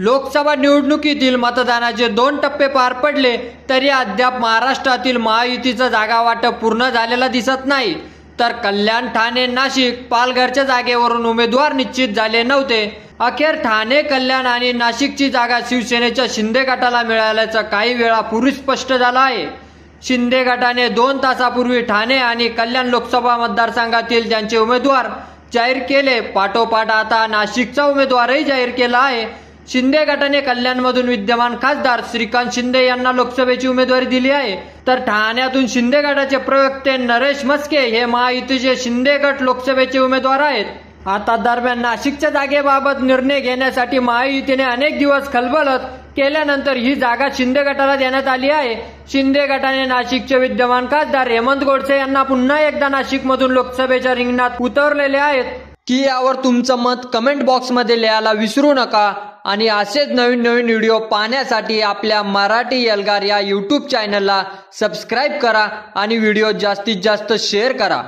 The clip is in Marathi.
लोकसभा निवडणुकीतील मतदानाचे दोन टप्पे पार पडले तरी अद्याप महाराष्ट्रातील महायुतीचं जागा वाटप पूर्ण झालेलं दिसत नाही. तर कल्याण ठाणे नाशिक पालघरच्या जागेवरून उमेदवार निश्चित झाले नव्हते. अखेर ठाणे कल्याण आणि नाशिकची जागा शिवसेनेच्या शिंदे गटाला मिळाल्याचं काही वेळापूर्वी स्पष्ट झालं आहे. शिंदे गटाने दोन तासापूर्वी ठाणे आणि कल्याण लोकसभा मतदारसंघातील त्यांचे उमेदवार जाहीर केले पाठोपाठ आता नाशिकचा उमेदवारही जाहीर केला आहे. शिंदे गटाने कल्याणमधून विद्यमान खासदार श्रीकांत शिंदे यांना लोकसभेची उमेदवारी दिली आहे. तर ठाण्यातून शिंदे गटाचे प्रवक्ते नरेश मस्के हे महायुतीचे शिंदे गट लोकसभेचे उमेदवार आहेत. आता दरम्यान नाशिकच्या जागेबाबत निर्णय घेण्यासाठी महायुतीने अनेक दिवस खलबलत केल्यानंतर ही जागा शिंदे गटाला देण्यात आली आहे. शिंदे गटाने नाशिकचे विद्यमान खासदार हेमंत गोडसे यांना पुन्हा एकदा नाशिकमधून लोकसभेच्या रिंगणात उतरलेले आहेत. की यावर तुमचं मत कमेंट बॉक्समध्ये लिहायला विसरू नका. आणि असेच नवीन नवीन व्हिडिओ पाहण्यासाठी आपल्या मराठी एल्गार या यूट्यूब चॅनलला सबस्क्राईब करा आणि व्हिडिओ जास्तीत जास्त शेअर करा.